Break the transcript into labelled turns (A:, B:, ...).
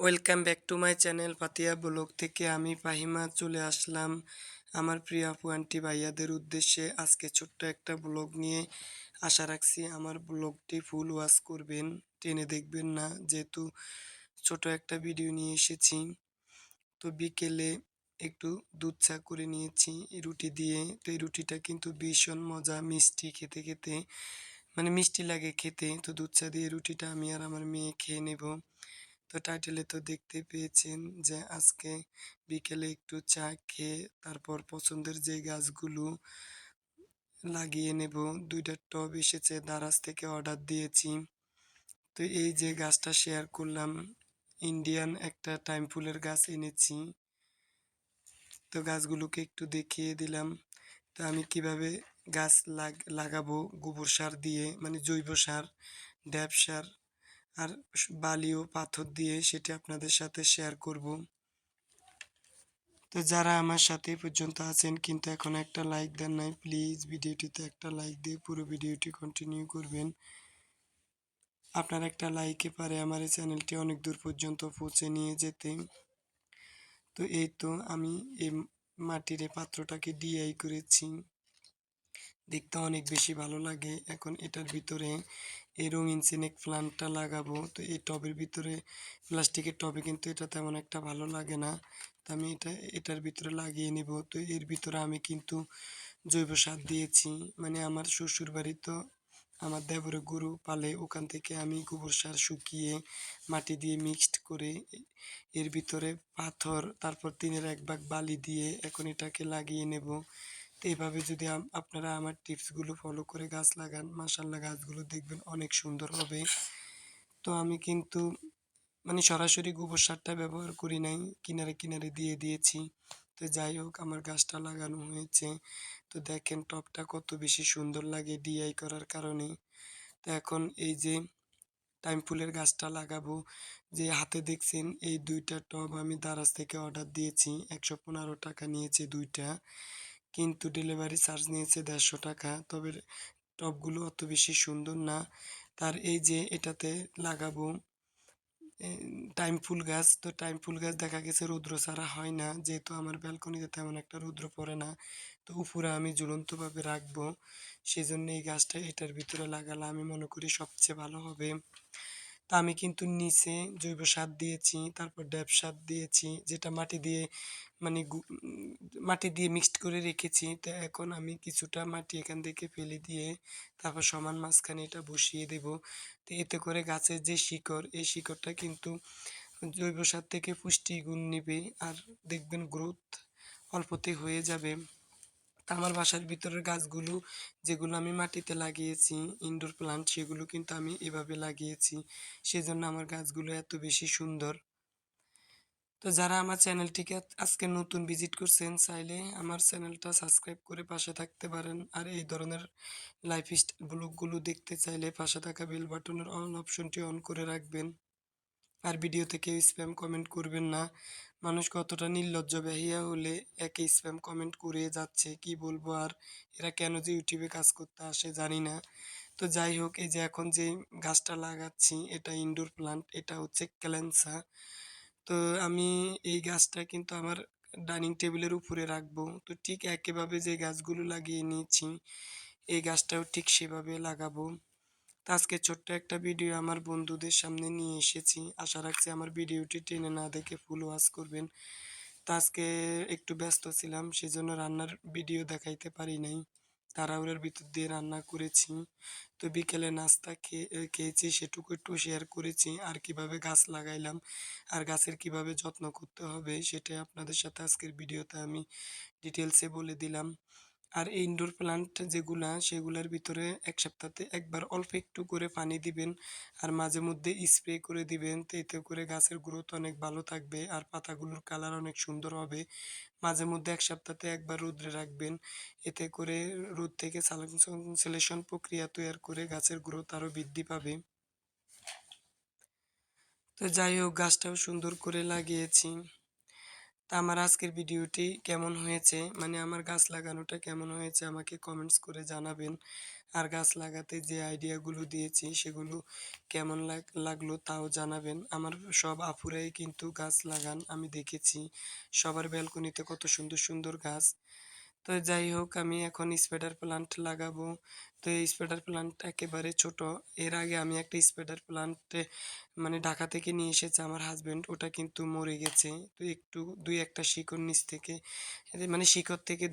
A: Welcome back to my channel Patiya vlog থেকে আমি পাহিমা চলে আসলাম আমার প্রিয় আপু, আন্টি, ভাইয়াদের উদ্দেশ্যে। আজকে ছোট্ট একটা ব্লগ নিয়ে আশা রাখছি আমার ব্লগটি ফুল ওয়াশ করবেন, টেনে দেখবেন না, যেহেতু ছোট একটা ভিডিও নিয়ে এসেছি। তো বিকেলে একটু দুধ চা করে নিয়েছি রুটি দিয়ে। তো এই রুটিটা কিন্তু ভীষণ মজা, মিষ্টি খেতে খেতে মানে মিষ্টি লাগে খেতে। তো দুধ চা দিয়ে রুটিটা আমি আর আমার মেয়ে খেয়ে নেব। তো টাইটেলে তো দেখতে পেয়েছেন যে আজকে বিকেলে একটু চা খেয়ে তারপর পছন্দের যে গাছগুলো লাগিয়ে নেব, দুইটা টব এসেছে দারাজ থেকে অর্ডার দিয়েছি। তো এই যে গাছটা শেয়ার করলাম, ইন্ডিয়ান একটা টাইম ফুলের গাছ এনেছি। তো গাছগুলোকে একটু দেখিয়ে দিলাম। তো আমি কীভাবে গাছ লাগ, লাগাবো গোবর সার দিয়ে মানে জৈব সার, ড্যাব সার আর বালি ও পাথর দিয়ে সেটি আপনাদের সাথে শেয়ার করব। তো যারা আমার সাথে পর্যন্ত আছেন, কিন্তু এখন একটা লাইক দেন নাই প্লিজ ভিডিওটিতে একটা লাইক দিয়ে পুরো ভিডিওটি কন্টিনিউ করবেন। আপনার একটা লাইকে পারে আমার এই চ্যানেলটি অনেক দূর পর্যন্ত পৌঁছে নিয়ে যেতে। তো এই তো আমি এই মাটির পাত্রটাকে ডিআই করেছি। দেখতে অনেক বেশি ভালো লাগে। এখন এটার ভিতরে এই রঙিন সিনেক প্লান্টটা লাগাবো। তো এই টবের ভিতরে, প্লাস্টিকের টবে কিন্তু এটা তেমন একটা ভালো লাগে না। তো আমি এটা, এটার ভিতরে লাগিয়ে নেব। তো এর ভিতরে আমি কিন্তু জৈব সার দিয়েছি। মানে আমার শ্বশুর বাড়ি তো আমার দেবরে গরু পালে, ওখান থেকে আমি গোবর সার শুকিয়ে মাটি দিয়ে মিক্সড করে এর ভিতরে পাথর, তারপর তিনের এক ভাগ বালি দিয়ে এখন এটাকে লাগিয়ে নেব। তো এভাবে যদি আপনারা আমার টিপসগুলো ফলো করে গাছ লাগান মাসাল্লাহ গাছগুলো দেখবেন অনেক সুন্দর হবে। তো আমি কিন্তু মানে সরাসরি গোবর সারটা ব্যবহার করি নাই, কিনারে কিনারে দিয়ে দিয়েছি। তো যাই হোক, আমার গাছটা লাগানো হয়েছে। তো দেখেন টপটা কত বেশি সুন্দর লাগে ডিআই করার কারণে। তো এখন এই যে টাইম ফুলের গাছটা লাগাবো, যে হাতে দেখছেন, এই দুইটা টব আমি দারাজ থেকে অর্ডার দিয়েছি। একশো পনেরো টাকা নিয়েছে দুইটা। কিন্তু ডেলিভারি চার্জ নিয়েছে দেড়শো টাকা। তবে টবগুলো অত বেশি সুন্দর না। তার এই যে এটাতে লাগাবো টাইম ফুল গাছ, তো টাইম ফুল গাছ দেখা গেছে রৌদ্র ছাড়া হয় না। যেহেতু আমার ব্যালকনিতে তেমন একটা রৌদ্র পড়ে না, তো উপরে আমি ঝুলন্তভাবে রাখব। সেই জন্য এই গাছটা এটার ভিতরে লাগালে আমি মনে করি সবচেয়ে ভালো হবে। তা আমি কিন্তু নিচে জৈব সার দিয়েছি, তারপর ড্যাব সার দিয়েছি, যেটা মাটি দিয়ে মানে মাটি দিয়ে মিক্সড করে রেখেছি। তো এখন আমি কিছুটা মাটি এখান থেকে ফেলে দিয়ে তারপর সমান মাঝখানে এটা বসিয়ে দেব। তো এতে করে গাছের যে শিকড়, এই শিকড়টা কিন্তু জৈব সার থেকে পুষ্টিগুণ নেবে আর দেখবেন গ্রোথ অল্পতে হয়ে যাবে। আমার বাসার ভিতরের গাছগুলো যেগুলো আমি মাটিতে লাগিয়েছি ইনডোর প্লান্ট সেগুলো কিন্তু আমি এভাবে লাগিয়েছি। সেজন্য আমার গাছগুলো এত বেশি সুন্দর। তো যারা আমার চ্যানেলটিকে আজকে নতুন ভিজিট করছেন, চাইলে আমার চ্যানেলটা সাবস্ক্রাইব করে পাশে থাকতে পারেন। আর এই ধরনের লাইফ স্টাইল ব্লগগুলো দেখতে চাইলে পাশে থাকা বেল বাটনের অন অপশনটি অন করে রাখবেন। আর ভিডিও থেকে স্প্যাম কমেন্ট করবেন না। মানুষ কতটা নির্লজ্জ বেহিয়া হলে একে স্প্যাম কমেন্ট করে যাচ্ছে, কি বলব আর এরা কেন যে ইউটিউবে কাজ করতে আসে জানি না। তো যাই হোক, এই যে এখন যে গাছটা লাগাচ্ছি, এটা ইনডোর প্লান্ট এটা হচ্ছে ক্যালেন্সা। তো আমি এই গাছটা কিন্তু আমার ডাইনিং টেবিলের উপরে রাখব। তো ঠিক একইভাবে যে গাছগুলো লাগিয়ে নিয়েছি, এই গাছটাও ঠিক সেভাবে লাগাবো। তো আজকে ছোট্ট একটা ভিডিও আমার বন্ধুদের সামনে নিয়ে এসেছি। আশা রাখছি আমার ভিডিওটি টেনে না দেখে ফুল ওয়াশ করবেন। তো আজকে একটু ব্যস্ত ছিলাম, সেজন্য রান্নার ভিডিও দেখাইতে পারি নাই। তাড়াহুড়োর ভিতর দিয়ে রান্না করেছি। তো বিকেলে নাস্তা খেয়ে খেয়েছি, সেটুকু একটু শেয়ার করেছি। আর কীভাবে গাছ লাগাইলাম, আর গাছের কীভাবে যত্ন করতে হবে সেটা আপনাদের সাথে আজকের ভিডিওতে আমি ডিটেলসে বলে দিলাম। আর এই ইনডোর প্লান্ট যেগুলা, সেগুলোর ভিতরে এক সপ্তাহতে একবার অল্প একটু করে পানি দিবেন আর মাঝে মধ্যে স্প্রে করে দিবেন। এতে করে গাছের গ্রোথ অনেক ভালো থাকবে আর পাতাগুলোর কালার অনেক সুন্দর হবে। মাঝে মধ্যে এক সপ্তাহতে একবার রোদ্রে রাখবেন। এতে করে রোদ থেকে সালেকশন প্রক্রিয়া তৈরি করে গাছের গ্রোথ আরও বৃদ্ধি পাবে। তো যাই হোক, গাছটাও সুন্দর করে লাগিয়েছি। তা আমার আজকের ভিডিওটি কেমন হয়েছে? মানে আমার গাছ লাগানোটা কেমন হয়েছে? আমাকে কমেন্টস করে জানাবেন। আর গাছ লাগাতে যে আইডিয়াগুলো দিয়েছি, সেগুলো কেমন লাগ, লাগল তাও জানাবেন। আমার সব আপুরাই কিন্তু গাছ লাগান আমি দেখেছি। সবার ব্যালকনিতে কত সুন্দর সুন্দর গাছ। তো যাই হোক, আমি এখন স্পেডার প্লান্ট লাগাবো। তো এই স্পেডার প্লান্ট একেবারে ছোট। এর আগে আমি একটা স্পেডার প্লান্টে মানে ঢাকা থেকে নিয়ে এসেছে আমার হাজব্যান্ড ওটা কিন্তু মরে গেছে। তো একটু, দুই একটা শিকড় নিচ থেকে মানে শিকড় থেকে